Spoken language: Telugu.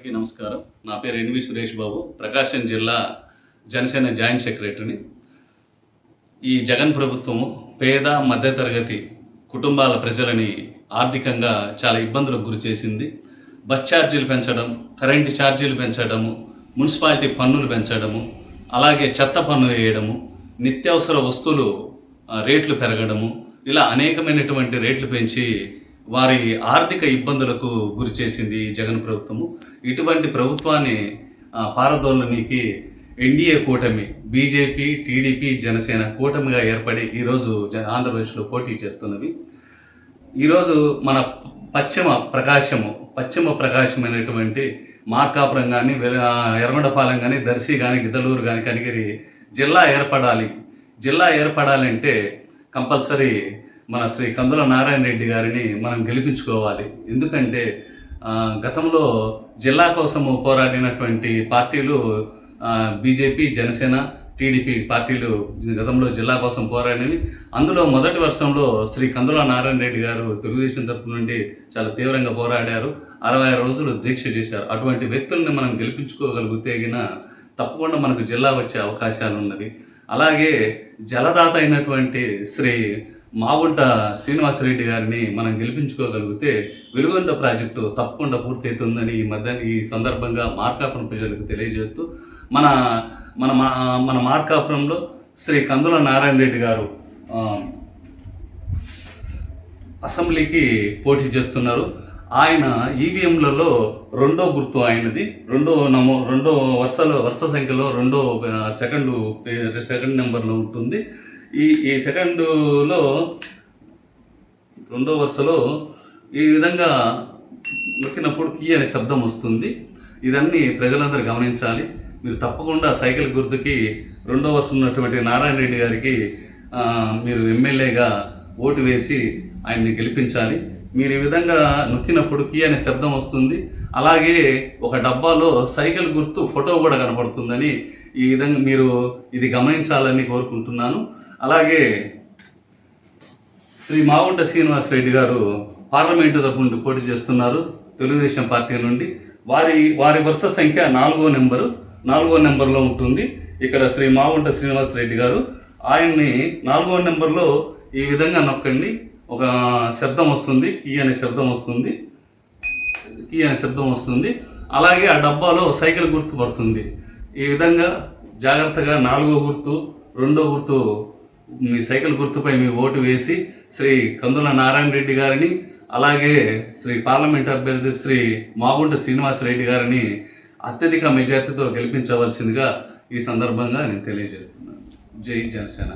అందరికీ నమస్కారం. నా పేరు ఎన్వి సురేష్ బాబు. ప్రకాశం జిల్లా జనసేన జాయింట్ సెక్రటరీని. ఈ జగన్ ప్రభుత్వము పేద మధ్యతరగతి కుటుంబాల ప్రజలని ఆర్థికంగా చాలా ఇబ్బందులకు గురి చేసింది. బస్ ఛార్జీలు పెంచడం కరెంటు ఛార్జీలు పెంచడము మున్సిపాలిటీ పన్నులు పెంచడము అలాగే చెత్త పన్ను వేయడము నిత్యావసర వస్తువులు రేట్లు పెరగడము ఇలా అనేకమైనటువంటి రేట్లు పెంచి వారి ఆర్థిక ఇబ్బందులకు గురి చేసింది జగన్ ప్రభుత్వము. ఇటువంటి ప్రభుత్వాన్ని ఆ, పారదోలనీకి ఎన్డీఏ కూటమి బీజేపీ టీడీపీ జనసేన కూటమిగా ఏర్పడి ఈరోజు జ- ఆంధ్రప్రదేశ్లో పోటీ చేస్తున్నవి. ఈరోజు మన పశ్చిమ ప్రకాశము పశ్చిమ ప్రకాశమైనటువంటి మార్కాపురం కానీ ఎర్రగొండపాలెం కానీ దర్శి కానీ గిద్దలూరు కానీ కనిగిరి జిల్లా ఏర్పడాలి. జిల్లా ఏర్పడాలంటే కంపల్సరీ మన శ్రీ కందుల నారాయణ రెడ్డి గారిని మనం గెలిపించుకోవాలి. ఎందుకంటే గతంలో జిల్లా కోసం పోరాడినటువంటి పార్టీలు బీజేపీ జనసేన టీడీపీ పార్టీలు గతంలో జిల్లా కోసం పోరాడినవి. అందులో మొదటి వర్షంలో శ్రీ కందుల నారాయణ రెడ్డి గారు తెలుగుదేశం తరపు నుండి చాలా తీవ్రంగా పోరాడారు. అరవై రోజులు దీక్ష చేశారు. అటువంటి వ్యక్తుల్ని మనం గెలిపించుకోగలిగితే తప్పకుండా మనకు జిల్లా వచ్చే అవకాశాలు ఉన్నవి అలాగే జలదాత అయినటువంటి శ్రీ మావుంట శ్రీనివాసరెడ్డి గారిని మనం గెలిపించుకోగలిగితే వెలుగొండ ప్రాజెక్టు తప్పకుండా పూర్తవుతుందని ఈ మధ్య ఈ సందర్భంగా మార్కాపురం ప్రజలకు తెలియజేస్తూ మన మన మా- మన మార్కాపురంలో శ్రీ కందుల నారాయణ రెడ్డి గారు అసెంబ్లీకి పోటీ చేస్తున్నారు. ఆయన ఈవీఎంలలో రెండో గుర్తు ఆయనది. రెండో నమో రెండో వరుసలో వరుస సంఖ్యలో రెండో సెకండ్ సెకండ్ నెంబర్లో ఉంటుంది. ఈ ఈ సెకండులో రెండో వరుసలో ఈ విధంగా నొక్కినప్పుడు కీ అనే శబ్దం వస్తుంది. ఇదన్నీ ప్రజలందరూ గమనించాలి. మీరు తప్పకుండా సైకిల్ గుర్తుకి రెండో వరుస ఉన్నటువంటి నారాయణ రెడ్డి గారికి మీరు ఎమ్మెల్యేగా ఓటు వేసి ఆయన్ని గెలిపించాలి. మీరు ఈ విధంగా నొక్కినప్పుడు కీ అనే శబ్దం వస్తుంది. అలాగే ఒక డబ్బాలో సైకిల్ గుర్తు ఫోటో కూడా కనపడుతుందని ఈ విధంగా మీరు ఇది గమనించాలని కోరుకుంటున్నాను. అలాగే శ్రీ మావుంట శ్రీనివాస్ రెడ్డి గారు పార్లమెంటు తరపు నుండి పోటీ చేస్తున్నారు తెలుగుదేశం పార్టీ నుండి. వారి వారి వరుస సంఖ్య నాలుగో నెంబరు నాలుగో నెంబర్లో ఉంటుంది. ఇక్కడ శ్రీ మావుంట శ్రీనివాస్ రెడ్డి గారు ఆయన్ని నాలుగో నెంబర్లో ఈ విధంగా నొక్కండి. ఒక శబ్దం వస్తుంది కీ అనే శబ్దం వస్తుంది. కీ అనే శబ్దం వస్తుంది. అలాగే ఆ డబ్బాలో సైకిల్ గుర్తు పడుతుంది ఈ విధంగా జాగ్రత్తగా నాలుగో గుర్తు రెండో గుర్తు మీ సైకిల్ గుర్తుపై మీ ఓటు వేసి శ్రీ కందుల నారాయణ రెడ్డి గారిని అలాగే శ్రీ పార్లమెంట్ అభ్యర్థి శ్రీ మాగుంట శ్రీనివాస్ రెడ్డి గారిని అత్యధిక మెజార్టీతో గెలిపించవలసిందిగా ఈ సందర్భంగా నేను తెలియజేస్తున్నాను. జై జనసేన.